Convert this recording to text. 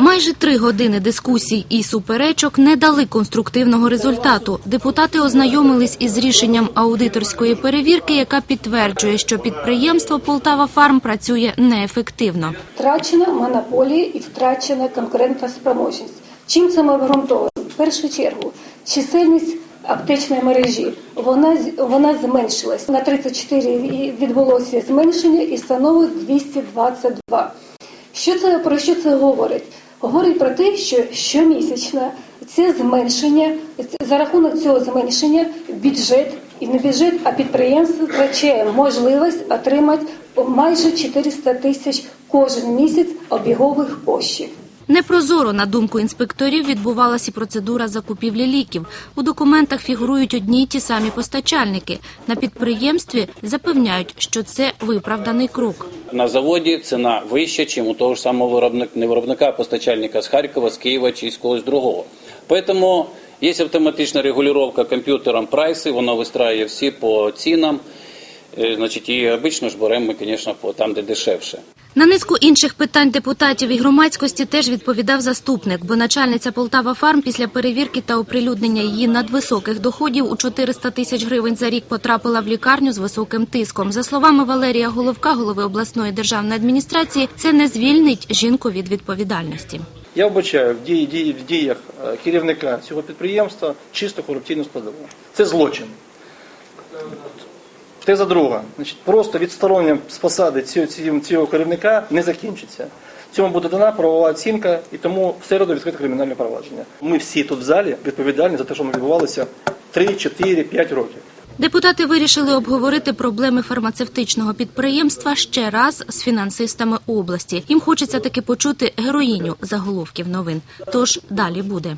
Майже три години дискусій і суперечок не дали конструктивного результату. Депутати ознайомились із рішенням аудиторської перевірки, яка підтверджує, що підприємство Полтава Фарм працює неефективно. Втрачена монополія і втрачена конкурентна спроможність. Чим це ми обґрунтовуємо? В першу чергу, чисельність аптечної мережі вона, вона зменшилась. На 34 і відбулося зменшення і становить 222. Що це, про що це говорить? Говорить про те, що щомісячно це зменшення, за рахунок цього зменшення бюджет, і не бюджет, а підприємство втрачає можливість отримати майже 400 тисяч кожен місяць обігових коштів. Непрозоро, на думку інспекторів, відбувалася процедура закупівлі ліків. У документах фігурують одні й ті самі постачальники. На підприємстві запевняють, що це виправданий крок. На заводі ціна вища, ніж у того ж самого виробника, не виробника, а постачальника з Харкова, з Києва чи з когось другого. Тому є автоматична регулювання комп'ютером прайси, вона вистраює всі по цінам. Е, Значить, і обично ж беремо ми, звісно, там, де дешевше. На низку інших питань депутатів і громадськості теж відповідав заступник, бо начальниця Полтава Фарм після перевірки та оприлюднення її надвисоких доходів у 400 тисяч гривень за рік потрапила в лікарню з високим тиском. За словами Валерія Головка, голови обласної державної адміністрації, це не звільнить жінку від відповідальності. Я вбачаю в дії, дії, в діях е, керівника цього підприємства чисто корупційну складову. Це злочин. Теза друга. Значить, просто відсторонення з посади цього, цього, керівника не закінчиться. Цьому буде дана правова оцінка, і тому в середу відкрите кримінальне провадження. Ми всі тут в залі відповідальні за те, що ми відбувалося 3, 4, 5 років. Депутати вирішили обговорити проблеми фармацевтичного підприємства ще раз з фінансистами області. Їм хочеться таки почути героїню заголовків новин. Тож далі буде.